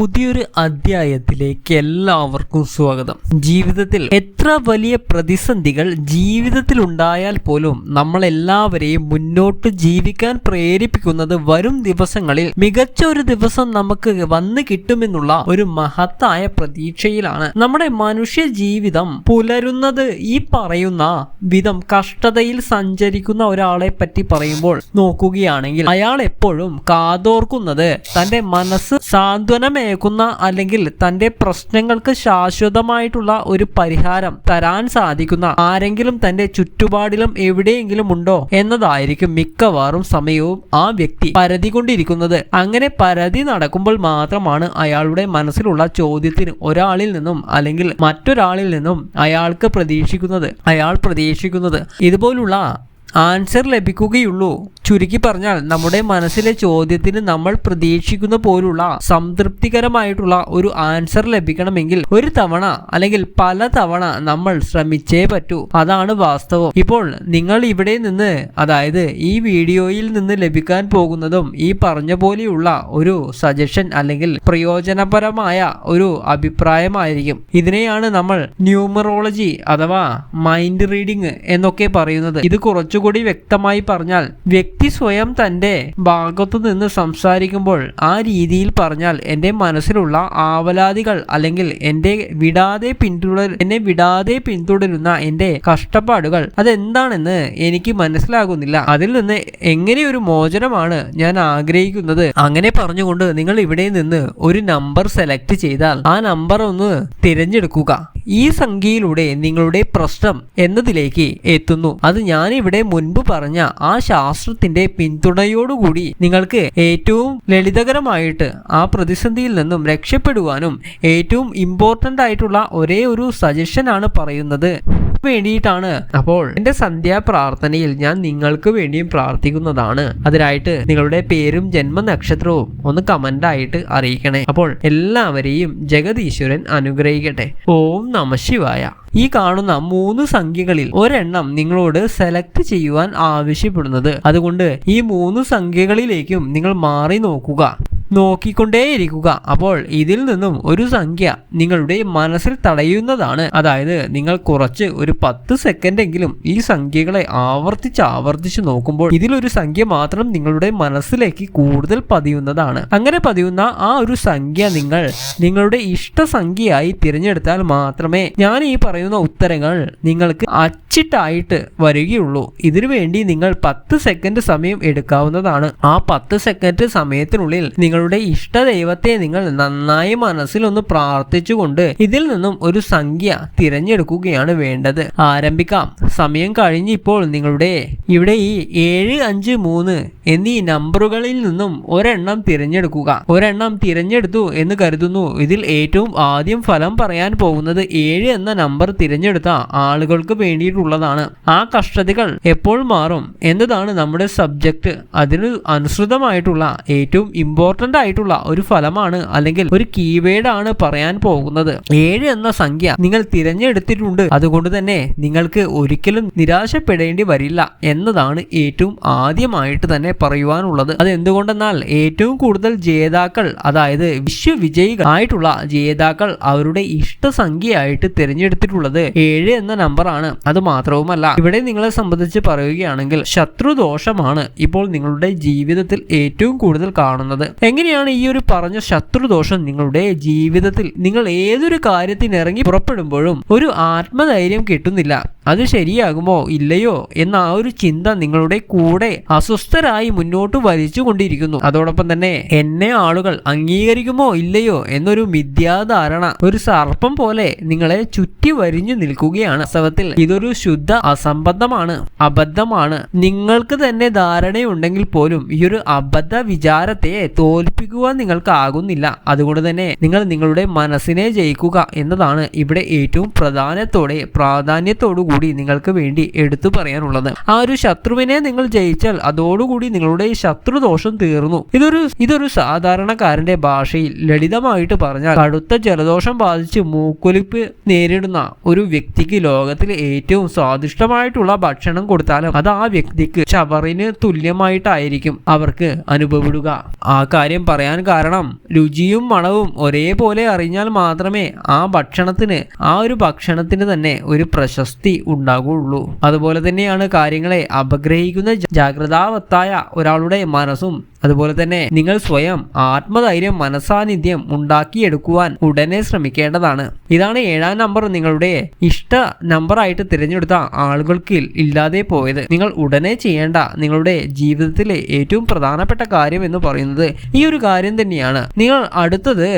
പുതിയൊരു അധ്യായത്തിലേക്ക് എല്ലാവർക്കും സ്വാഗതം. ജീവിതത്തിൽ എത്ര വലിയ പ്രതിസന്ധികൾ ജീവിതത്തിൽ ഉണ്ടായാൽ പോലും നമ്മളെല്ലാവരെയും മുന്നോട്ട് ജീവിക്കാൻ പ്രേരിപ്പിക്കുന്നത് വരും ദിവസങ്ങളിൽ മികച്ച ഒരു ദിവസം നമുക്ക് വന്നു കിട്ടുമെന്നുള്ള ഒരു മഹത്തായ പ്രതീക്ഷയിലാണ് നമ്മുടെ മനുഷ്യ ജീവിതം പുലരുന്നത്. ഈ പറയുന്ന വിധം കഷ്ടതയിൽ സഞ്ചരിക്കുന്ന ഒരാളെ പറ്റി പറയുമ്പോൾ നോക്കുകയാണെങ്കിൽ അയാൾ എപ്പോഴും കാതോർക്കുന്നത് തന്റെ മനസ്സ് സാന്ത്വനമേക്കുന്ന അല്ലെങ്കിൽ തന്റെ പ്രശ്നങ്ങൾക്ക് ശാശ്വതമായിട്ടുള്ള ഒരു പരിഹാരം തരാൻ സാധിക്കുന്ന ആരെങ്കിലും തന്റെ ചുറ്റുപാടിലും എവിടെയെങ്കിലും ഉണ്ടോ എന്നതായിരിക്കും മിക്കവാറും സമയവും ആ വ്യക്തി പരതി കൊണ്ടിരിക്കുന്നത് അങ്ങനെ പരതി നടക്കുമ്പോൾ മാത്രമാണ് അയാളുടെ മനസ്സിലുള്ള ചോദ്യത്തിന് ഒരാളിൽ നിന്നും അല്ലെങ്കിൽ മറ്റൊരാളിൽ നിന്നും അയാൾക്ക് പ്രതീക്ഷിക്കുന്നത്. അയാൾ പ്രതീക്ഷിക്കുന്നത്. ഇതുപോലുള്ള ആൻസർ ലഭിക്കുകയുള്ളൂ. ചുരുക്കി പറഞ്ഞാൽ നമ്മുടെ മനസ്സിലെ ചോദ്യത്തിന് നമ്മൾ പ്രതീക്ഷിക്കുന്ന പോലുള്ള സംതൃപ്തികരമായിട്ടുള്ള ഒരു ആൻസർ ലഭിക്കണമെങ്കിൽ ഒരു തവണ അല്ലെങ്കിൽ പല തവണ നമ്മൾ ശ്രമിച്ചേ പറ്റൂ. അതാണ് വാസ്തവം. ഇപ്പോൾ നിങ്ങൾ ഇവിടെ നിന്ന് അതായത് ഈ വീഡിയോയിൽ നിന്ന് ലഭിക്കാൻ പോകുന്നതും ഈ പറഞ്ഞ പോലെയുള്ള ഒരു സജഷൻ അല്ലെങ്കിൽ പ്രയോജനപരമായ ഒരു അഭിപ്രായമായിരിക്കും. ഇതിനെയാണ് നമ്മൾ ന്യൂമറോളജി അഥവാ മൈൻഡ് റീഡിംഗ് എന്നൊക്കെ പറയുന്നത്. ഇത് കുറച്ചുകൂടി വ്യക്തമായി പറഞ്ഞാൽ വ്യക്തി സ്വയം തന്റെ ഭാഗത്തു നിന്ന് സംസാരിക്കുമ്പോൾ ആ രീതിയിൽ പറഞ്ഞാൽ എന്റെ മനസ്സിലുള്ള ആവലാതികൾ അല്ലെങ്കിൽ എന്റെ വിടാതെ പിന്തുടർ എന്നെ വിടാതെ പിന്തുടരുന്ന എന്റെ കഷ്ടപ്പാടുകൾ അതെന്താണെന്ന് എനിക്ക് മനസ്സിലാകുന്നില്ല. അതിൽ നിന്ന് എങ്ങനെയൊരു മോചനമാണ് ഞാൻ ആഗ്രഹിക്കുന്നത്? അങ്ങനെ പറഞ്ഞുകൊണ്ട് നിങ്ങൾ ഇവിടെ നിന്ന് ഒരു നമ്പർ സെലക്ട് ചെയ്താൽ ആ നമ്പർ ഒന്ന് തിരഞ്ഞെടുക്കുക. ഈ സംഖ്യയിലൂടെ നിങ്ങളുടെ പ്രശ്നം എന്നതിലേക്ക് എത്തുന്നു. അത് ഞാനിവിടെ മുൻപ് പറഞ്ഞ ആ ശാസ്ത്രത്തിന്റെ പിന്തുണയോടുകൂടി നിങ്ങൾക്ക് ഏറ്റവും ലളിതകരമായിട്ട് ആ പ്രതിസന്ധിയിൽ നിന്നും രക്ഷപ്പെടുവാനും ഏറ്റവും ഇമ്പോർട്ടന്റ് ആയിട്ടുള്ള ഒരേ ഒരു സജഷനാണ് പറയുന്നത്. വേണ്ടിയിട്ടാണ്. അപ്പോൾ എന്റെ സന്ധ്യാ പ്രാർത്ഥനയിൽ ഞാൻ നിങ്ങൾക്ക് വേണ്ടിയും പ്രാർത്ഥിക്കുന്നതാണ്. അതിനായിട്ട് നിങ്ങളുടെ പേരും ജന്മനക്ഷത്രവും ഒന്ന് കമന്റ് ആയിട്ട് അറിയിക്കണേ. അപ്പോൾ എല്ലാവരെയും ജഗദീശ്വരൻ അനുഗ്രഹിക്കട്ടെ. ഓം നമ ശിവായ. ഈ കാണുന്ന മൂന്ന് സംഖ്യകളിൽ ഒരെണ്ണം നിങ്ങളോട് സെലക്ട് ചെയ്യുവാൻ ആവശ്യപ്പെടുന്നത്. അതുകൊണ്ട് ഈ മൂന്ന് സംഖ്യകളിലേക്കും നിങ്ങൾ മാറി നോക്കുക. നോക്കിക്കൊണ്ടേയിരിക്കുക. അപ്പോൾ ഇതിൽ നിന്നും ഒരു സംഖ്യ നിങ്ങളുടെ മനസ്സിൽ തടയുന്നതാണ്. അതായത് നിങ്ങൾ കുറച്ച് ഒരു പത്ത് സെക്കൻഡ് എങ്കിലും ഈ സംഖ്യകളെ ആവർത്തിച്ച് ആവർത്തിച്ച് നോക്കുമ്പോൾ ഇതിലൊരു സംഖ്യ മാത്രം നിങ്ങളുടെ മനസ്സിലേക്ക് കൂടുതൽ പതിയുന്നതാണ്. അങ്ങനെ പതിയുന്ന ആ ഒരു സംഖ്യ നിങ്ങൾ നിങ്ങളുടെ ഇഷ്ട സംഖ്യയായി തിരഞ്ഞെടുത്താൽ മാത്രമേ ഞാൻ ഈ പറയുന്ന ഉത്തരങ്ങൾ നിങ്ങൾക്ക് അച്ചിട്ടായിട്ട് വരികയുള്ളൂ. ഇതിനു വേണ്ടി നിങ്ങൾ പത്ത് സെക്കൻഡ് സമയം എടുക്കാവുന്നതാണ്. ആ പത്ത് സെക്കൻഡ് സമയത്തിനുള്ളിൽ നിങ്ങളുടെ ഇഷ്ട ദൈവത്തെ നിങ്ങൾ നന്നായി മനസ്സിലൊന്ന് പ്രാർത്ഥിച്ചുകൊണ്ട് ഇതിൽ നിന്നും ഒരു സംഖ്യ തിരഞ്ഞെടുക്കുകയാണ് വേണ്ടത്. ആരംഭിക്കാം. സമയം കഴിഞ്ഞിപ്പോൾ നിങ്ങളുടെ ഇവിടെ ഈ ഏഴ് അഞ്ച് മൂന്ന് എന്നീ നമ്പറുകളിൽ നിന്നും ഒരെണ്ണം തിരഞ്ഞെടുക്കുക. ഒരെണ്ണം തിരഞ്ഞെടുത്തു എന്ന് കരുതുന്നു. ഇതിൽ ഏറ്റവും ആദ്യം ഫലം പറയാൻ പോകുന്നത് ഏഴ് എന്ന നമ്പർ തിരഞ്ഞെടുത്ത ആളുകൾക്ക് വേണ്ടിയിട്ടുള്ളതാണ്. ആ കഷ്ടതകൾ എപ്പോൾ മാറും എന്നതാണ് നമ്മുടെ സബ്ജക്റ്റ് അതിന് അനുസൃതമായിട്ടുള്ള ഏറ്റവും ഇമ്പോർട്ടന്റ് ആയിട്ടുള്ള ഒരു ഫലമാണ് അല്ലെങ്കിൽ ഒരു കീവേഡ് ആണ് പറയാൻ പോകുന്നത്. ഏഴ് എന്ന സംഖ്യ നിങ്ങൾ തിരഞ്ഞെടുത്തിട്ടുണ്ട്. അതുകൊണ്ട് തന്നെ നിങ്ങൾക്ക് ഒരിക്കലും നിരാശപ്പെടേണ്ടി വരില്ല എന്നതാണ് ഏറ്റവും ആദ്യമായിട്ട് തന്നെ പറയുവാനുള്ളത്. അത് എന്തുകൊണ്ടെന്നാൽ ഏറ്റവും കൂടുതൽ ജേതാക്കൾ അതായത് വിശ്വവിജയികൾ ആയിട്ടുള്ള ജേതാക്കൾ അവരുടെ ഇഷ്ട സംഖ്യയായിട്ട് തിരഞ്ഞെടുത്തിട്ടുള്ളത് ഏഴ് എന്ന നമ്പറാണ്. അത് മാത്രവുമല്ല ഇവിടെ നിങ്ങളെ സംബന്ധിച്ച് പറയുകയാണെങ്കിൽ ശത്രുദോഷമാണ് ഇപ്പോൾ നിങ്ങളുടെ ജീവിതത്തിൽ ഏറ്റവും കൂടുതൽ കാണുന്നത്. എങ്ങനെയാണ് ഈ ഒരു പറഞ്ഞ ശത്രുദോഷം നിങ്ങളുടെ ജീവിതത്തിൽ നിങ്ങൾ ഏതൊരു കാര്യത്തിന് ഇറങ്ങി പുറപ്പെടുമ്പോഴും ഒരു ആത്മധൈര്യം കിട്ടുന്നില്ല? അത് ശരിയാകുമോ? ഇല്ലയോ? എന്ന ആ ഒരു ചിന്ത നിങ്ങളുടെ കൂടെ അസ്വസ്ഥരായി മുന്നോട്ട് വലിച്ചു കൊണ്ടിരിക്കുന്നു. അതോടൊപ്പം തന്നെ എന്നെ ആളുകൾ അംഗീകരിക്കുമോ? ഇല്ലയോ? എന്നൊരു മിഥ്യാധാരണ ഒരു സർപ്പം പോലെ നിങ്ങളെ ചുറ്റി വരിഞ്ഞു നിൽക്കുകയാണ്. വാസ്തവത്തിൽ ഇതൊരു ശുദ്ധ അസംബന്ധമാണ് അബദ്ധമാണ്. നിങ്ങൾക്ക് തന്നെ ധാരണയുണ്ടെങ്കിൽ പോലും ഈ ഒരു അബദ്ധ വിചാരത്തെ തോൽപ്പിക്കുവാൻ നിങ്ങൾക്ക് ആകുന്നില്ല അതുകൊണ്ട് തന്നെ നിങ്ങൾ നിങ്ങളുടെ മനസ്സിനെ ജയിക്കുക എന്നതാണ് ഇവിടെ ഏറ്റവും പ്രധാനത്തോടെ പ്രാധാന്യത്തോടു കൂടി നിങ്ങൾക്ക് വേണ്ടി എടുത്തു പറയാനുള്ളത്. ആ ഒരു ശത്രുവിനെ നിങ്ങൾ ജയിച്ചാൽ അതോടുകൂടി നിങ്ങളുടെ ശത്രുദോഷം തീർന്നു. ഇതൊരു ഇതൊരു സാധാരണക്കാരന്റെ ഭാഷയിൽ ലളിതമായിട്ട് പറഞ്ഞാൽ കടുത്ത ജലദോഷം ബാധിച്ച് മൂക്കൊലിപ്പ് നേരിടുന്ന ഒരു വ്യക്തിക്ക് ലോകത്തിൽ ഏറ്റവും സ്വാദിഷ്ടമായിട്ടുള്ള ഭക്ഷണം കൊടുത്താലും അത് ആ വ്യക്തിക്ക് ചവറിന് തുല്യമായിട്ടായിരിക്കും അവർക്ക് അനുഭവപ്പെടുക. ആ കാര്യം കാര്യം പറയാൻ കാരണം രുചിയും മണവും ഒരേപോലെ അറിഞ്ഞാൽ മാത്രമേ ആ ഭക്ഷണത്തിന് ആ ഒരു ഭക്ഷണത്തിന് തന്നെ ഒരു പ്രശസ്തി ഉണ്ടാകുള്ളൂ. അതുപോലെ തന്നെയാണ് കാര്യങ്ങളെ അപഗ്രഹിക്കുന്ന ജാഗ്രതാവത്തായ ഒരാളുടെ മനസ്സും അതുപോലെ തന്നെ നിങ്ങൾ സ്വയം ആത്മധൈര്യം മനസാന്നിധ്യം ഉണ്ടാക്കിയെടുക്കുവാൻ ഉടനെ ശ്രമിക്കേണ്ടതാണ്. ഇതാണ് ഏഴാം നമ്പർ നിങ്ങളുടെ ഇഷ്ട നമ്പറായിട്ട് തിരഞ്ഞെടുത്ത ആളുകൾക്ക് ഇല്ലാതെ പോയത്. നിങ്ങൾ ഉടനെ ചെയ്യേണ്ട നിങ്ങളുടെ ജീവിതത്തിലെ ഏറ്റവും പ്രധാനപ്പെട്ട കാര്യം എന്ന് പറയുന്നത് ഈ ഒരു കാര്യം തന്നെയാണ്. നിങ്ങൾ അടുത്തത്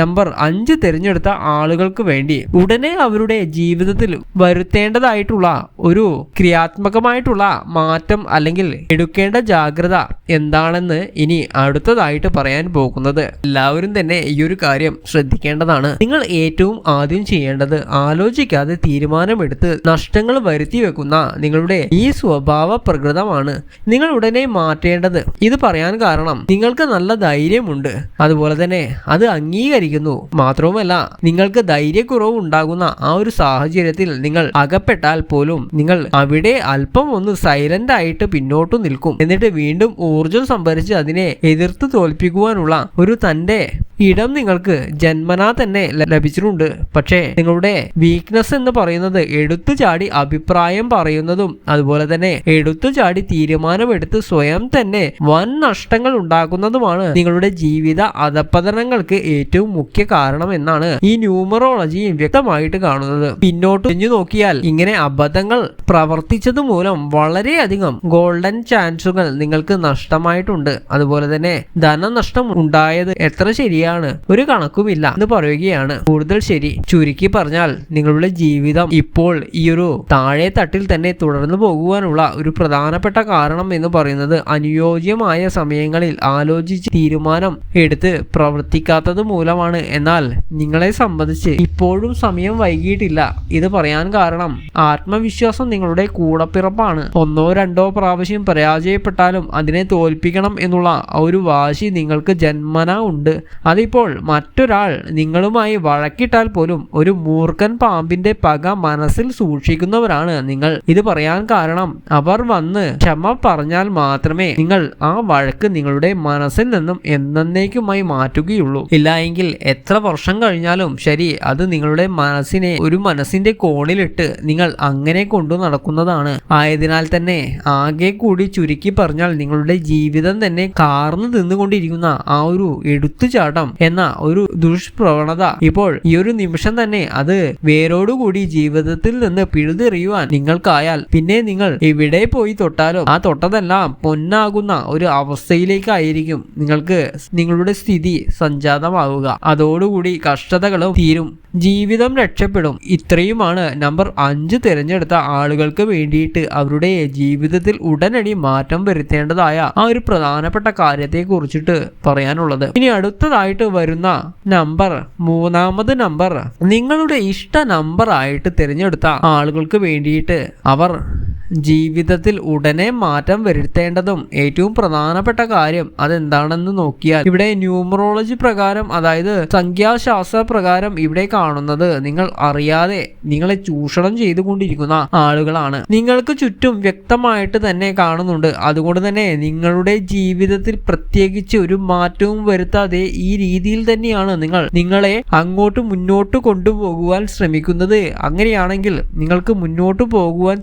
നമ്പർ അഞ്ച് തിരഞ്ഞെടുത്ത ആളുകൾക്ക് വേണ്ടി ഉടനെ അവരുടെ ജീവിതത്തിൽ വരുത്തേണ്ടതായിട്ടുള്ള ഒരു ക്രിയാത്മകമായിട്ടുള്ള മാറ്റം അല്ലെങ്കിൽ എടുക്കേണ്ട ജാഗ്രത എന്താണെന്ന് ഇനി അടുത്തതായിട്ട് പറയാൻ പോകുന്നത്. എല്ലാവരും തന്നെ ഈ ഒരു കാര്യം ശ്രദ്ധിക്കേണ്ടതാണ്. നിങ്ങൾ ഏറ്റവും ആദ്യം ചെയ്യേണ്ടത് ആലോചിക്കാതെ തീരുമാനമെടുത്ത് നഷ്ടങ്ങൾ വരുത്തി വെക്കുന്ന നിങ്ങളുടെ ഈ സ്വഭാവ പ്രകൃതമാണ് നിങ്ങൾ ഉടനെ മാറ്റേണ്ടത്. ഇത് പറയാൻ കാരണം നിങ്ങൾക്ക് നല്ല ധൈര്യമുണ്ട്. അതുപോലെ തന്നെ അത് അംഗീകരിക്കുന്നു. മാത്രവുമല്ല നിങ്ങൾക്ക് ധൈര്യക്കുറവ് ഉണ്ടാകുന്ന ആ ഒരു സാഹചര്യത്തിൽ നിങ്ങൾ അകപ്പെട്ടാൽ പോലും നിങ്ങൾ അവിടെ അല്പം ഒന്ന് സൈലന്റ് ആയിട്ട് പിന്നോട്ട് നിൽക്കും. എന്നിട്ട് വീണ്ടും ഊർജം സംഭരിച്ച് അതിനെ എതിർത്ത് തോൽപ്പിക്കുവാനുള്ള ഒരു തന്റെ ഇടം നിങ്ങൾക്ക് ജന്മനാ തന്നെ ലഭിച്ചിട്ടുണ്ട്. പക്ഷേ നിങ്ങളുടെ വീക്ക്നെസ് എന്ന് പറയുന്നത് എടുത്തു ചാടി അഭിപ്രായം പറയുന്നതും അതുപോലെ തന്നെ എടുത്തു ചാടി തീരുമാനമെടുത്ത് സ്വയം തന്നെ വൻ നഷ്ടങ്ങൾ ഉണ്ടാക്കുന്നതുമാണ് നിങ്ങളുടെ ജീവിത അധപതനങ്ങൾക്ക് ഏറ്റവും മുഖ്യ കാരണം എന്നാണ് ഈ ന്യൂമറോളജി വ്യക്തമായിട്ട് കാണുന്നത്. പിന്നോട്ട് തിരിഞ്ഞു നോക്കിയാൽ ഇങ്ങനെ അബദ്ധങ്ങൾ പ്രവർത്തിച്ചത് മൂലം വളരെയധികം ഗോൾഡൻ ചാൻസുകൾ നിങ്ങൾക്ക് നഷ്ടമായിട്ടുണ്ട്. അതുപോലെ തന്നെ ധനനഷ്ടം ഉണ്ടായത് എത്ര ശരിയാണ്? ഒരു കണക്കുമില്ല എന്ന് പറയുകയാണ്. കൂടുതൽ ശരി ചുരുക്കി പറഞ്ഞാൽ നിങ്ങളുടെ ജീവിതം ഇപ്പോൾ ഈ ഒരു താഴെ തട്ടിൽ തന്നെ തുടർന്നു പോകുവാനുള്ള ഒരു പ്രധാനപ്പെട്ട കാരണം എന്ന് പറയുന്നത് അനുയോജ്യമായ സമയങ്ങളിൽ ആലോചിച്ച് തീരുമാനം എടുത്ത് പ്രവർത്തിക്കാത്തത് മൂലമാണ്. എന്നാൽ നിങ്ങളെ സംബന്ധിച്ച് ഇപ്പോഴും സമയം വൈകിയിട്ടില്ല. ഇത് പറയാൻ കാരണം ആത്മവിശ്വാസം നിങ്ങളുടെ കൂടപ്പിറപ്പാണ്. ഒന്നോ രണ്ടോ പ്രാവശ്യം പരാജയപ്പെട്ടാലും അതിനെ തോൽപ്പിക്കണം എന്നുള്ള ഒരു വാശി നിങ്ങൾക്ക് ജന്മന ഉണ്ട്. അതിപ്പോൾ മറ്റൊരാൾ നിങ്ങളുമായി വഴക്കിട്ടാൽ പോലും ഒരു മൂർഖൻ പാമ്പിന്റെ പക മനസ്സിൽ സൂക്ഷിക്കുന്നവരാണ് നിങ്ങൾ. ഇത് പറയാൻ കാരണം അവർ വന്ന് ക്ഷമ പറഞ്ഞാൽ മാത്രമേ നിങ്ങൾ ആ വഴക്ക് നിങ്ങളുടെ മനസ്സിൽ നിന്നും എന്നേക്കുമായി മാറ്റുകയുള്ളൂ. ഇല്ല എങ്കിൽ എത്ര വർഷം കഴിഞ്ഞാലും ശരി അത് നിങ്ങളുടെ മനസ്സിനെ ഒരു മനസ്സിന്റെ കോണിലിട്ട് നിങ്ങൾ അങ്ങനെ കൊണ്ടു നടക്കുന്നതാണ്. ആയതിനാൽ തന്നെ ആകെ കൂടി ചുരുക്കി പറഞ്ഞാൽ നിങ്ങളുടെ ജീവിതം തന്നെ കാർന്നു തിന്നുകൊണ്ടിരിക്കുന്ന ആ ഒരു എടുത്തുചാട്ടം എന്ന ഒരു ദുഷ്പ്രവണത ഇപ്പോൾ ഈ ഒരു നിമിഷം തന്നെ അത് വേരോടുകൂടി ജീവിതത്തിൽ നിന്ന് പിഴുതെറിയുവാൻ നിങ്ങൾക്കായാൽ പിന്നെ നിങ്ങൾ എവിടെ പോയി തൊട്ടാലും ആ തൊട്ടതെല്ലാം പൊന്നാകുന്ന ഒരു അവസ്ഥയിലേക്കായിരിക്കും. നിങ്ങൾക്ക് നിങ്ങളുടെ സ്ഥിതി സംജാതമാവുക. അതോടുകൂടി കഷ്ടതകളും തീരും. ജീവിതം രക്ഷപ്പെടും. ഇത്രയുമാണ് നമ്പർ അഞ്ച് തിരഞ്ഞെടുത്ത ആളുകൾക്ക് വേണ്ടിയിട്ട് അവരുടെ ജീവിതത്തിൽ ഉടനടി മാറ്റം വരുത്തേണ്ടതായ ആ ഒരു പ്രധാനപ്പെട്ട കാര്യത്തെ കുറിച്ചിട്ട് പറയാനുള്ളത്. ഇനി അടുത്തതായിട്ട് വരുന്ന നമ്പർ മൂന്നാമത് നമ്പർ. നിങ്ങളുടെ ഇഷ്ട നമ്പർ ആയിട്ട് തിരഞ്ഞെടുത്ത ആളുകൾക്ക് വേണ്ടിയിട്ട് അവർ ജീവിതത്തിൽ ഉടനെ മാറ്റം വരുത്തേണ്ടതും ഏറ്റവും പ്രധാനപ്പെട്ട കാര്യം അതെന്താണെന്ന് നോക്കിയാൽ ഇവിടെ ന്യൂമറോളജി പ്രകാരം അതായത് സംഖ്യാശാസ്ത്ര പ്രകാരം ഇവിടെ കാണുന്നത് നിങ്ങൾ അറിയാതെ നിങ്ങളെ ചൂഷണം ചെയ്തുകൊണ്ടിരിക്കുന്ന ആളുകളാണ്. നിങ്ങൾക്ക് ചുറ്റും വ്യക്തമായിട്ട് തന്നെ കാണുന്നുണ്ട്. അതുകൊണ്ട് തന്നെ നിങ്ങളുടെ ജീവിതത്തിൽ പ്രത്യേകിച്ച് ഒരു മാറ്റവും വരുത്താതെ ഈ രീതിയിൽ തന്നെയാണ് നിങ്ങൾ നിങ്ങളെ അങ്ങോട്ട് മുന്നോട്ട് കൊണ്ടുപോകുവാൻ ശ്രമിക്കുന്നത്. അങ്ങനെയാണെങ്കിൽ നിങ്ങൾക്ക് മുന്നോട്ട് പോകുവാൻ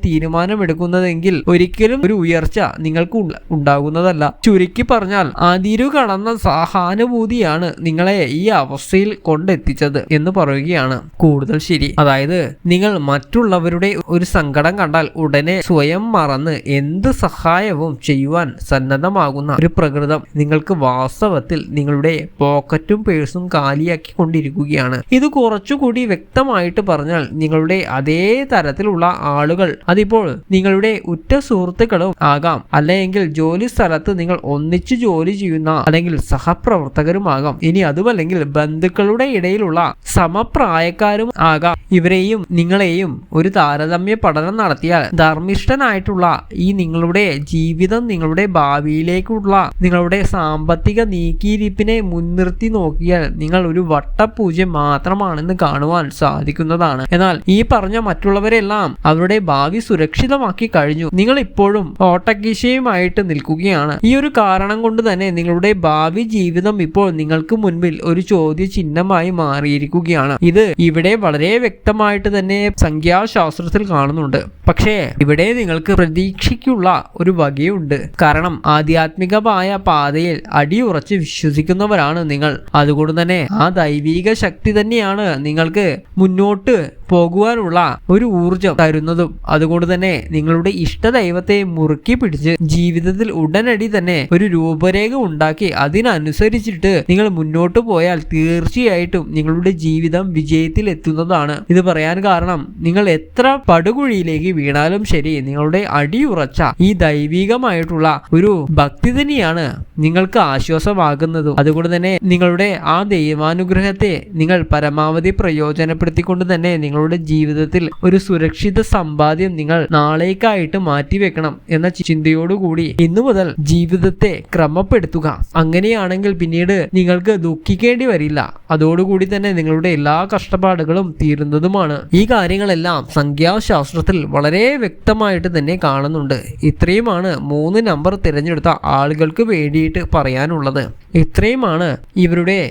തീരുമാനമെടുക്കുന്നതെങ്കിൽ ഒരിക്കലും ഒരു ഉയർച്ച നിങ്ങൾക്ക് ഉണ്ടാകുന്നതല്ല. ചുരുക്കി പറഞ്ഞാൽ അതിരു കടന്ന സഹാനുഭൂതിയാണ് നിങ്ങളെ ഈ അവസ്ഥയിൽ കൊണ്ടെത്തിച്ചത് എന്ന് പറയുകയാണ്. കൂടുതൽ ശരി. അതായത് നിങ്ങൾ മറ്റുള്ളവരുടെ ഒരു സങ്കടം കണ്ടാൽ ഉടനെ സ്വയം മറന്ന് എന്ത് സഹായവും ചെയ്യുവാൻ സന്നദ്ധമാകുന്ന ഒരു പ്രകൃതം നിങ്ങൾക്ക് വാസ്തവത്തിൽ നിങ്ങളുടെ പോക്കറ്റും പേഴ്സും കാലിയാക്കി കൊണ്ടിരിക്കുകയാണ്. ഇത് കുറച്ചുകൂടി വ്യക്തമായിട്ട് പറഞ്ഞാൽ നിങ്ങളുടെ അതേ തരത്തിലുള്ള ആളുകൾ അതിപ്പോൾ നിങ്ങളുടെ ഉറ്റ സുഹൃത്തുക്കളും ആകാം. അല്ലെങ്കിൽ ജോലി സ്ഥലത്ത് നിങ്ങൾ ഒന്നിച്ചു ജോലി ചെയ്യുന്ന അല്ലെങ്കിൽ സഹപ്രവർത്തകരുമാകാം. ഇനി അതുമല്ലെങ്കിൽ ബന്ധുക്കളുടെ ഇടയിലുള്ള സമപ്രായക്കാരും ആകാം. ഇവരെയും നിങ്ങളെയും ഒരു താരതമ്യ പഠനം നടത്തിയാൽ ധർമ്മിഷ്ഠനായിട്ടുള്ള ഈ നിങ്ങളുടെ ജീവിതം നിങ്ങളുടെ ഭാവിയിലേക്കുള്ള നിങ്ങളുടെ സാമ്പത്തിക നീക്കിയിരിപ്പിനെ മുൻനിർത്തി നോക്കിയാൽ നിങ്ങൾ ഒരു വട്ടപൂജ മാത്രമാണെന്ന് കാണുവാൻ സാധിക്കുന്നതാണ്. എന്നാൽ ഈ പറഞ്ഞ മറ്റുള്ളവരെല്ലാം അവരുടെ ഭാവി സുരക്ഷിതമാക്കി വ്യക്തമാക്കി കഴിഞ്ഞു. നിങ്ങൾ ഇപ്പോഴും ഓട്ടക്കീശയുമായിട്ട് നിൽക്കുകയാണ്. ഈ ഒരു കാരണം കൊണ്ട് തന്നെ നിങ്ങളുടെ ഭാവി ജീവിതം ഇപ്പോൾ നിങ്ങൾക്ക് മുൻപിൽ ഒരു ചോദ്യ ചിഹ്നമായി മാറിയിരിക്കുകയാണ്. ഇത് ഇവിടെ വളരെ വ്യക്തമായിട്ട് തന്നെ സംഖ്യാശാസ്ത്രത്തിൽ കാണുന്നുണ്ട്. പക്ഷേ ഇവിടെ നിങ്ങൾക്ക് പ്രതീക്ഷയ്ക്കുള്ള ഒരു വകയുണ്ട്. കാരണം ആധ്യാത്മികമായ പാതയിൽ അടിയുറച്ച് വിശ്വസിക്കുന്നവരാണ് നിങ്ങൾ. അതുകൊണ്ട് തന്നെ ആ ദൈവിക ശക്തി തന്നെയാണ് നിങ്ങൾക്ക് മുന്നോട്ട് പോകുവാനുള്ള ഒരു ഊർജം തരുന്നതും. അതുകൊണ്ട് തന്നെ നിങ്ങളുടെ ഇഷ്ട ദൈവത്തെ മുറുക്കി പിടിച്ച് ജീവിതത്തിൽ ഉടനടി തന്നെ ഒരു രൂപരേഖ ഉണ്ടാക്കി അതിനനുസരിച്ചിട്ട് നിങ്ങൾ മുന്നോട്ട് പോയാൽ തീർച്ചയായിട്ടും നിങ്ങളുടെ ജീവിതം വിജയത്തിൽ എത്തുന്നതാണ്. ഇത് പറയാൻ കാരണം നിങ്ങൾ എത്ര പടുകുഴിയിലേക്ക് വീണാലും ശരി നിങ്ങളുടെ അടിയുറച്ച ഈ ദൈവികമായിട്ടുള്ള ഒരു ഭക്തി തന്നെയാണ് നിങ്ങൾക്ക് ആശ്വാസമാകുന്നതും. അതുകൊണ്ട് തന്നെ നിങ്ങളുടെ ആ ദൈവാനുഗ്രഹത്തെ നിങ്ങൾ പരമാവധി പ്രയോജനപ്പെടുത്തിക്കൊണ്ട് തന്നെ നിങ്ങളുടെ ജീവിതത്തിൽ ഒരു സുരക്ഷിത സമ്പാദ്യം നിങ്ങൾ നാളേക്കായിട്ട് മാറ്റിവെക്കണം എന്ന ചിന്തയോടുകൂടി ഇന്നു മുതൽ ജീവിതത്തെ ക്രമപ്പെടുത്തുക. അങ്ങനെയാണെങ്കിൽ പിന്നീട് നിങ്ങൾക്ക് ദുഃഖിക്കേണ്ടി വരില്ല. അതോടുകൂടി തന്നെ നിങ്ങളുടെ എല്ലാ കഷ്ടപ്പാടുകളും തീരുന്നതുമാണ്. ഈ കാര്യങ്ങളെല്ലാം സംഖ്യാശാസ്ത്രത്തിൽ വളരെ വ്യക്തമായിട്ട് തന്നെ കാണുന്നുണ്ട്. ഇത്രയുമാണ് മൂന്ന് നമ്പർ തിരഞ്ഞെടുത്ത ആളുകൾക്ക് വേണ്ടിയിട്ട് പറയാനുള്ളത്. ഇത്രയുമാണ് ഇവരുടെ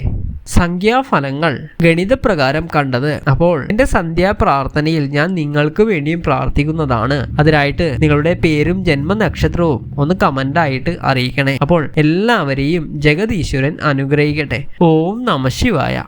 സംഖ്യാഫലങ്ങൾ ഗണിതപ്രകാരം കണ്ടത്. അപ്പോൾ എന്റെ സന്ധ്യാ പ്രാർത്ഥനയിൽ ഞാൻ നിങ്ങൾക്ക് വേണ്ടിയും പ്രാർത്ഥിക്കുന്നതാണ്. അതിനായിട്ട് നിങ്ങളുടെ പേരും ജന്മനക്ഷത്രവും ഒന്ന് കമന്റ് ആയിട്ട് അറിയിക്കണേ. അപ്പോൾ എല്ലാവരെയും ജഗതീശ്വരൻ അനുഗ്രഹിക്കട്ടെ. ഓം നമ ശിവായ.